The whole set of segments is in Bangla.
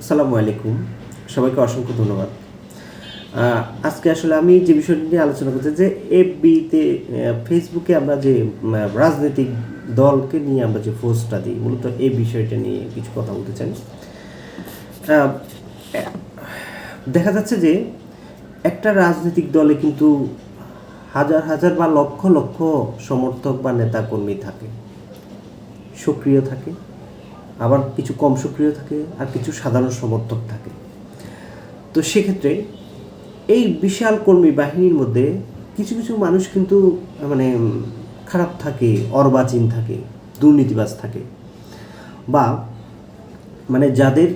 আসসালামু আলাইকুম। সবাইকে অসংখ্য ধন্যবাদ। আজকে আসলে আমি যে বিষয়টি নিয়ে আলোচনা করতে যে এফবিতে ফেসবুকে আমরা যে রাজনৈতিক দলকে নিয়ে আমরা যে পোস্টটা দিই, মূলত এই বিষয়টা নিয়ে কিছু কথা বলতে চাই। দেখা যাচ্ছে যে একটা রাজনৈতিক দলে কিন্তু হাজার হাজার বা লক্ষ লক্ষ সমর্থক বা নেতাকর্মী থাকে, সক্রিয় থাকে। আবার কিছু কম সক্রিয় থাকে আর কিছু সাধারণ সমর্থক থাকে। তো সেক্ষেত্রে এই বিশাল কর্মী বাহিনীর মধ্যে কিছু কিছু মানুষ কিন্তু মানে খারাপ থাকে, অর্বাচীন থাকে, দুর্নীতিবাজ থাকে বা মানে যাদের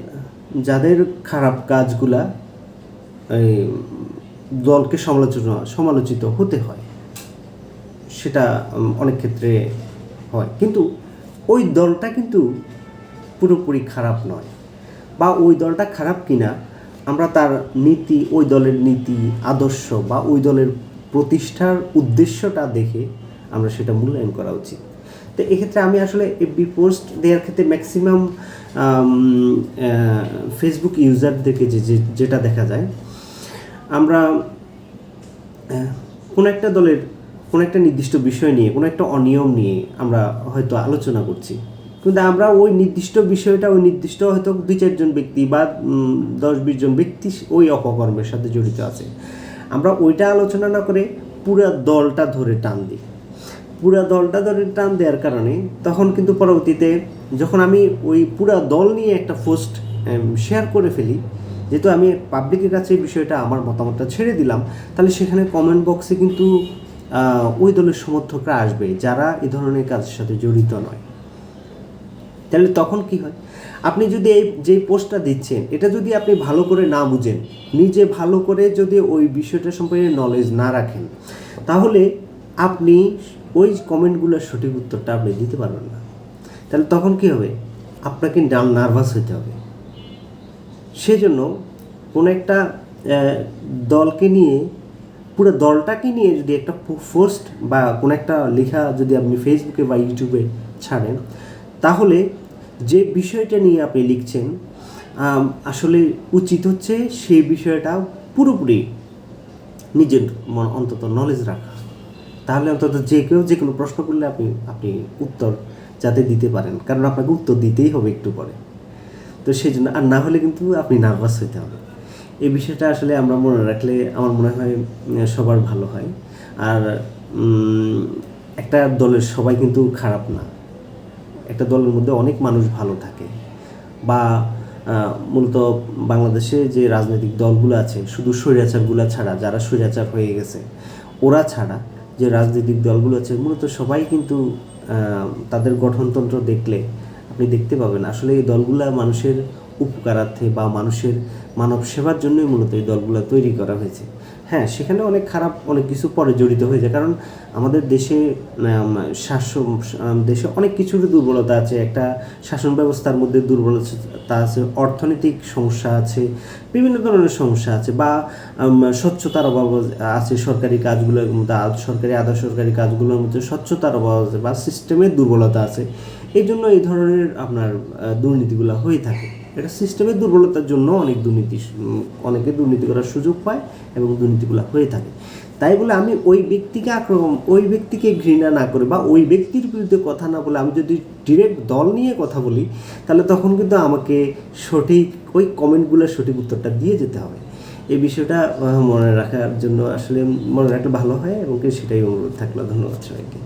যাদের খারাপ কাজগুলা দলকে সমালোচনা, সমালোচিত হতে হয়, সেটা অনেক ক্ষেত্রে হয়। কিন্তু ওই দলটা কিন্তু পুরোপুরি খারাপ নয়। বা ওই দলটা খারাপ কিনা, আমরা তার নীতি, ওই দলের নীতি, আদর্শ বা ওই দলের প্রতিষ্ঠার উদ্দেশ্যটা দেখে আমরা সেটা মূল্যায়ন করা উচিত। তো এক্ষেত্রে আমি আসলে এফবি পোস্ট দেওয়ার ক্ষেত্রে ম্যাক্সিমাম ফেসবুক ইউজারদেরকে যে, যে- যেটা দেখা যায়, আমরা কোনো একটা দলের কোনো একটা নির্দিষ্ট বিষয় নিয়ে, কোনো একটা অনিয়ম নিয়ে আমরা হয়তো আলোচনা করছি। কিন্তু আমরা ওই নির্দিষ্ট বিষয়টা, ওই নির্দিষ্ট হয়তো দুই চারজন ব্যক্তি বা দশ বিশ জন ব্যক্তি ওই অপকর্মের সাথে জড়িত আছে। আমরা ওইটা আলোচনা না করে পুরো দলটা ধরে টান দিই। পুরো দলটা ধরে টান দেওয়ার কারণে তখন কিন্তু পরবর্তীতে যখন আমি ওই পুরো দল নিয়ে একটা পোস্ট শেয়ার করে ফেলি, যেহেতু আমি পাবলিকের কাছে এই বিষয়টা আমার মতামতটা ছেড়ে দিলাম, তাহলে সেখানে কমেন্ট বক্সে কিন্তু ওই দলের সমর্থকরা আসবে, যারা এই ধরনের কাজের সাথে জড়িত নয়। তাহলে তখন কি হয়? আপনি যদি এই যে পোস্টটা দিচ্ছেন, এটা যদি আপনি ভালো করে না বুঝেন, নিজে ভালো করে যদি ওই বিষয়টা সম্পর্কে নলেজ না রাখেন, তাহলে আপনি ওই কমেন্টগুলোর সঠিক উত্তরটা আপনি দিতে পারবেন না। তাহলে তখন কি হবে? আপনাকে নার্ভাস হতে হবে। সেজন্য কোনো একটা দলকে নিয়ে, পুরো দলটাকে নিয়ে যদি একটা পোস্ট বা কোনো একটা লেখা যদি আপনি ফেসবুকে বা ইউটিউবে ছাড়েন, তাহলে যে বিষয়টা নিয়ে আপনি লিখছেন আসলে উচিত হচ্ছে সেই বিষয়টা পুরোপুরি নিজের অন্তত নলেজ রাখা। তাহলে অন্তত যে কেউ যে কোনো প্রশ্ন করলে আপনি আপনি উত্তর যাতে দিতে পারেন। কারণ আপনাকে উত্তর দিতেই হবে একটু পরে। তো সেই জন্য আর না হলে কিন্তু আপনি নার্ভাস হতে হবে। এই বিষয়টা আসলে আমরা মনে রাখলে আমার মনে হয় সবার ভালো হয়। আর একটা দলের সবাই কিন্তু খারাপ না। একটা দলের মধ্যে অনেক মানুষ ভালো থাকে বা মূলত বাংলাদেশে যে রাজনৈতিক দলগুলো আছে, শুধু স্বৈরাচারগুলো ছাড়া, যারা স্বৈরাচার হয়ে গেছে, ওরা ছাড়া যে রাজনৈতিক দলগুলো আছে, মূলত সবাই কিন্তু তাদের গঠনতন্ত্র দেখলে আপনি দেখতে পাবেন। আসলে এই দলগুলা মানুষের উপকারার্থে বা মানুষের মানব সেবার জন্যই মূলত এই দলগুলো তৈরি করা হয়েছে। হ্যাঁ সেখানে অনেক খারাপ অনেক কিছু পরে জড়িত হয়ে যায়। কারণ আমাদের দেশে শাসন দেশে অনেক কিছুর দুর্বলতা আছে। একটা শাসন ব্যবস্থার মধ্যে দুর্বলতা আছে, অর্থনৈতিক সমস্যা আছে, বিভিন্ন ধরনের সমস্যা আছে বা স্বচ্ছতার অভাব আছে সরকারি কাজগুলোর মধ্যে সরকারি, আধা সরকারি কাজগুলোর মধ্যে স্বচ্ছতার অভাব আছে বা সিস্টেমের দুর্বলতা আছে। এই জন্য এই ধরনের আপনার দুর্নীতিগুলো হয়ে থাকে। এটা সিস্টেমের দুর্বলতার জন্য অনেক দুর্নীতি, অনেকে দুর্নীতি করার সুযোগ পায় এবং দুর্নীতিগুলো হয়ে থাকে। তাই বলে আমি ওই ব্যক্তিকে আক্রমণ, ওই ব্যক্তিকে ঘৃণা না করে বা ওই ব্যক্তির বিরুদ্ধে কথা না বলে আমি যদি ডিরেক্ট দল নিয়ে কথা বলি, তাহলে তখন কিন্তু আমাকে সঠিক, ওই কমেন্টগুলোর সঠিক উত্তরটা দিয়ে যেতে হবে। এই বিষয়টা মনে রাখার জন্য আসলে মনে রাখলে ভালো হয় এবং সেটাই অনুরোধ থাকল। ধন্যবাদ সবাইকে।